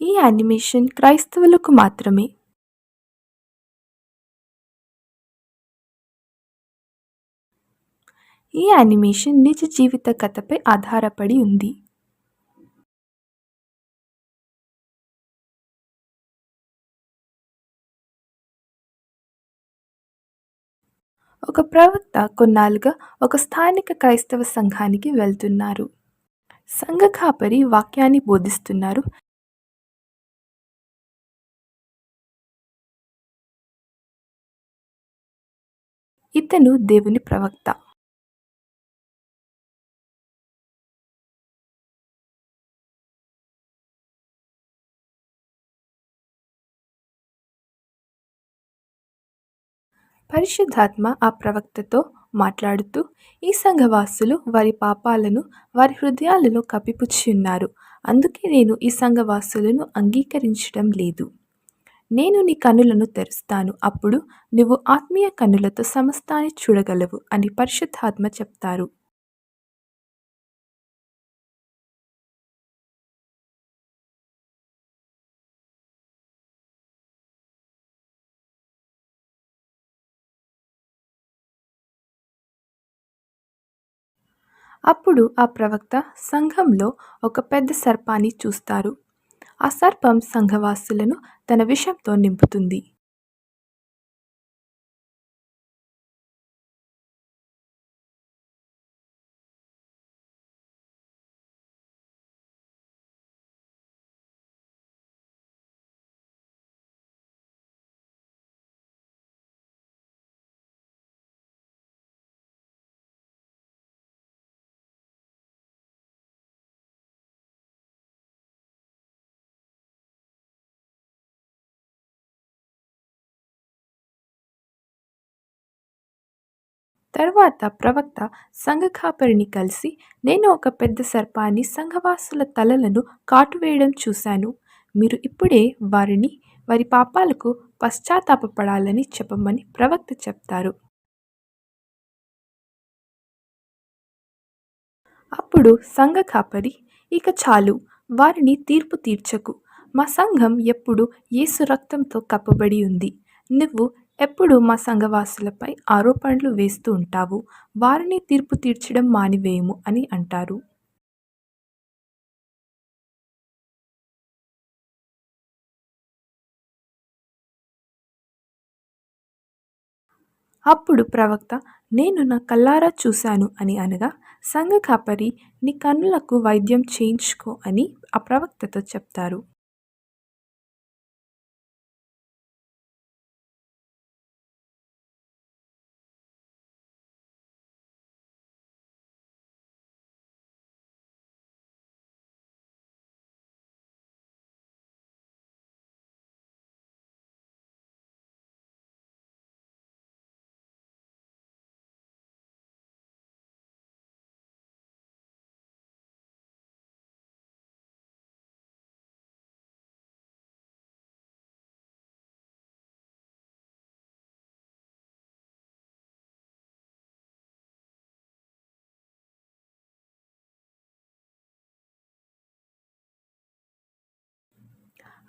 ఈ యానిమేషన్ క్రైస్తవులకు మాత్రమే. ఈ యానిమేషన్ నిజ జీవిత కథపై ఆధారపడి ఉంది. ఒక ప్రవక్త కొన్నాళ్ళుగా ఒక స్థానిక క్రైస్తవ సంఘానికి వెళ్తున్నారు. సంఘ కాపరి వాక్యాన్ని బోధిస్తున్నారు. ఇతను దేవుని ప్రవక్త. పరిశుద్ధాత్మ ఆ ప్రవక్తతో మాట్లాడుతూ ఈ సంఘవాసులు వారి పాపాలను వారి హృదయాలలో కప్పిపుచ్చి ఉన్నారు. అందుకే నేను ఈ సంఘవాసులను అంగీకరించడం లేదు. నేను నీ కన్నులను తెరుస్తాను. అప్పుడు నువ్వు ఆత్మీయ కన్నులతో సమస్తాన్ని చూడగలవు అని పరిశుద్ధాత్మ చెప్తారు. అప్పుడు ఆ ప్రవక్త సంఘంలో ఒక పెద్ద సర్పాన్ని చూస్తారు. ఆ సర్పం సంఘవాసులను తన విషంతో నింపుతుంది. తర్వాత ప్రవక్త సంఘ కాపరిని కలిసి నేను ఒక పెద్ద సర్పాన్ని సంఘవాసుల తలలను కాటువేయడం చూశాను. మీరు ఇప్పుడే వారిని వారి పాపాలకు పశ్చాత్తాపడాలని చెప్పమని ప్రవక్త చెప్తారు. అప్పుడు సంఘ కాపరి ఇక చాలు వారిని తీర్పు తీర్చకు. మా సంఘం ఎప్పుడు యేసు రక్తంతో కప్పబడి ఉంది. నువ్వు ఎప్పుడు మా సంఘవాసులపై ఆరోపణలు వేస్తూ ఉంటావు? వారిని తీర్పు తీర్చడం మానివేయము అని అంటారు. అప్పుడు ప్రవక్త నేను నా కల్లారా చూశాను అని అనగా సంఘ కాపరి నీ కన్నులకు వైద్యం చేయించుకో అని ఆ ప్రవక్తతో చెప్తారు.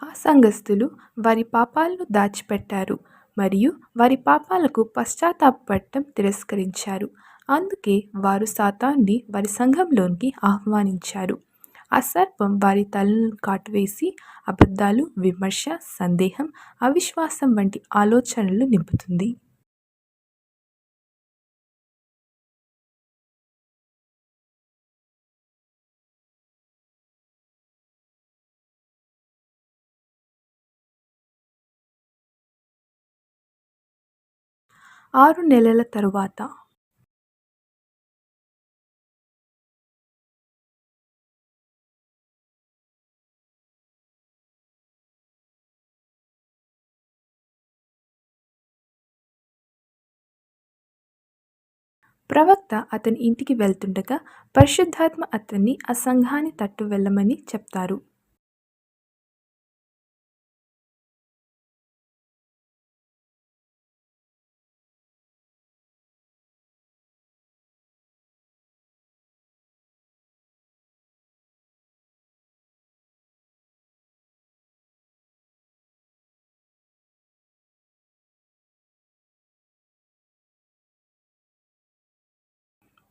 ఆ సంఘస్థులు వారి పాపాలను దాచిపెట్టారు మరియు వారి పాపాలకు పశ్చాత్తాపడటం తిరస్కరించారు. అందుకే వారు సాతాన్ని వారి సంఘంలోనికి ఆహ్వానించారు. ఆ సర్పం వారి తలను కాటువేసి అబద్ధాలు విమర్శ సందేహం అవిశ్వాసం వంటి ఆలోచనలు నింపుతుంది. ఆరు నెలల తరువాత ప్రవక్త అతని ఇంటికి వెళ్తుండగా పరిశుద్ధాత్మ అతన్ని ఆ సంఘాన్ని తట్టు వెళ్ళమని చెప్తారు.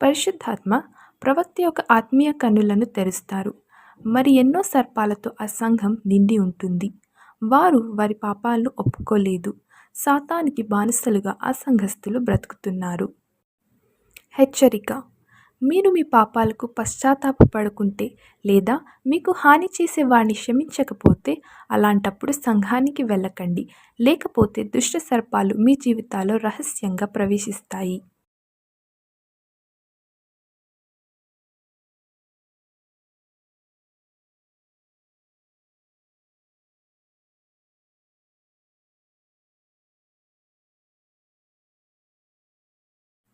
పరిశుద్ధాత్మ ప్రవక్త యొక్క ఆత్మీయ కన్నులను తెరుస్తారు. మరి ఎన్నో సర్పాలతో ఆ సంఘం నిండి ఉంటుంది. వారు వారి పాపాలను ఒప్పుకోలేదు. సాతానికి బానిసలుగా ఆ సంఘస్థులు బ్రతుకుతున్నారు. హెచ్చరిక. మీరు మీ పాపాలకు పశ్చాత్తాపపడుకుంటే లేదా మీకు హాని చేసే వారిని క్షమించకపోతే అలాంటప్పుడు సంఘానికి వెళ్ళకండి. లేకపోతే దుష్ట సర్పాలు మీ జీవితాల్లో రహస్యంగా ప్రవేశిస్తాయి.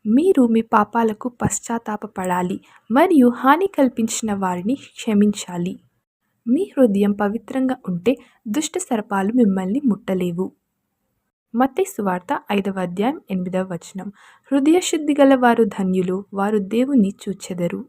మీరు మీ పాపాలకు పశ్చాత్తాపడాలి మరియు హాని కల్పించిన వారిని క్షమించాలి. మీ హృదయం పవిత్రంగా ఉంటే దుష్ట సర్పాలు మిమ్మల్ని ముట్టలేవు. మత్తే సువార్త ఐదవ అధ్యాయం ఎనిమిదవ వచనం. హృదయ శుద్ధి గల వారు ధన్యులు వారు దేవుని చూచెదరు.